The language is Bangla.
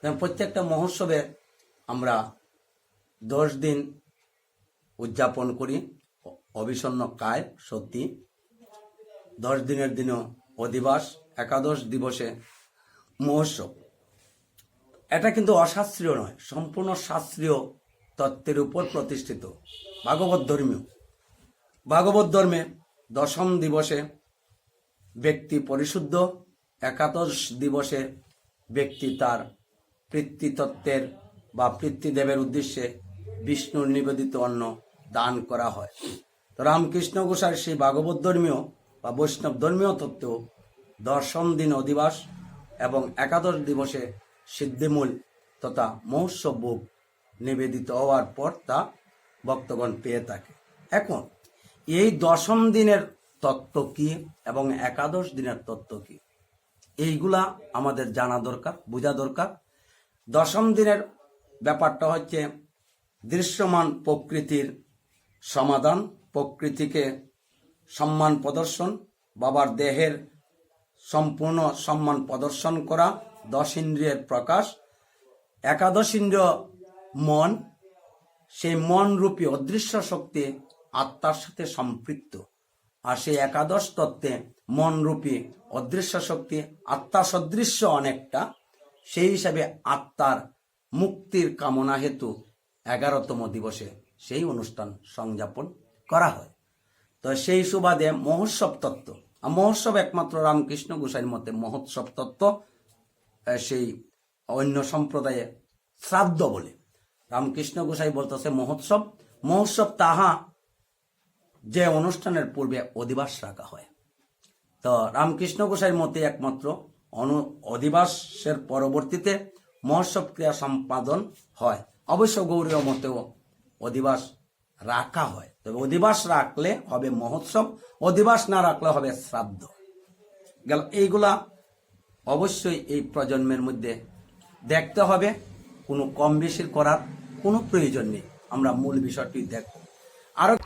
প্রত্যেকটা মহোৎসবে আমরা দশ দিন উদযাপন করি। অ- অবিষণ্ণ কায়, সত্যি। দশ দিনের দিনও অধিবাস, একাদশ দিবসে মহোৎসব। এটা কিন্তু অশাস্ত্রীয় নয়, সম্পূর্ণ শাস্ত্রীয় তত্ত্বের উপর প্রতিষ্ঠিত। ভাগবত ধর্মীয়। ভাগবত ধর্মে দশম দিবসে ব্যক্তি পরিশুদ্ধ, একাদশ দিবসে ব্যক্তি তার পিতৃতত্ত্বের বা পিতৃদেবের উদ্দেশ্যে বিষ্ণুর নিবেদিত অন্ন দান করা হয়। তো রামকৃষ্ণ গোসার সেই ভাগবত ধর্মীয় বা বৈষ্ণব ধর্মীয় তত্ত্ব দশম দিন অধিবাস এবং একাদশ দিবসে সিদ্ধিমূল তথা মহোৎসব ভোগ নিবেদিত হওয়ার পর তা ভক্তগণ পেয়ে থাকে। এখন, এই দশম দিনের তত্ত্ব কি এবং একাদশ দিনের তত্ত্ব কি? এইগুলা আমাদের জানা দরকার, বোঝা দরকার। দশম দিনের ব্যাপারটা হচ্ছে দৃশ্যমান প্রকৃতির সমাধান, প্রকৃতিকে সম্মান প্রদর্শন, বাবার দেহের সম্পূর্ণ সম্মান প্রদর্শন করা, দশ ইন্দ্রিয়ের প্রকাশ, একাদশ ইন্দ্রিয় মন, সেই মন রূপী অদৃশ্য শক্তি আত্মার সাথে সম্পৃক্ত। আর সেই একাদশ তত্ত্বে মন রূপী অদৃশ্য শক্তি আত্মা সদৃশ্য অনেকটা সেই হিসাবে আত্মার মুক্তির কামনা হেতু এগারোতম দিবসে সেই অনুষ্ঠান সংযাপন করা হয়। তো সেই সুবাদে মহোৎসব তত্ত্ব মহোৎসব একমাত্র রামকৃষ্ণ গোসাইর মতে মহোৎসব তত্ত্ব সেই অন্য সম্প্রদায়ে শ্রাদ্ধ বলে। রামকৃষ্ণ গোসাই বলতেছে মহোৎসব মহোৎসব তাহা যে অনুষ্ঠানের পূর্বে অধিবাস রাখা হয়। তো রামকৃষ্ণ গোসাইর মতে একমাত্র অনু অধিবাসের পরবর্তীতে মহোৎসব ক্রিয়া সম্পাদন হয়। অবশ্য গৌরীয় মতেও অধিবাস রাখা হয়। তবে অধিবাস রাখলে হবে মহোৎসব, অধিবাস না রাখলে হবে শ্রাদ্ধ। গেল, এইগুলা অবশ্যই এই প্রজন্মের মধ্যে দেখতে হবে। কোনো কম বেশির করার কোনো প্রয়োজন নেই। আমরা মূল বিষয়টি দেখব। আরও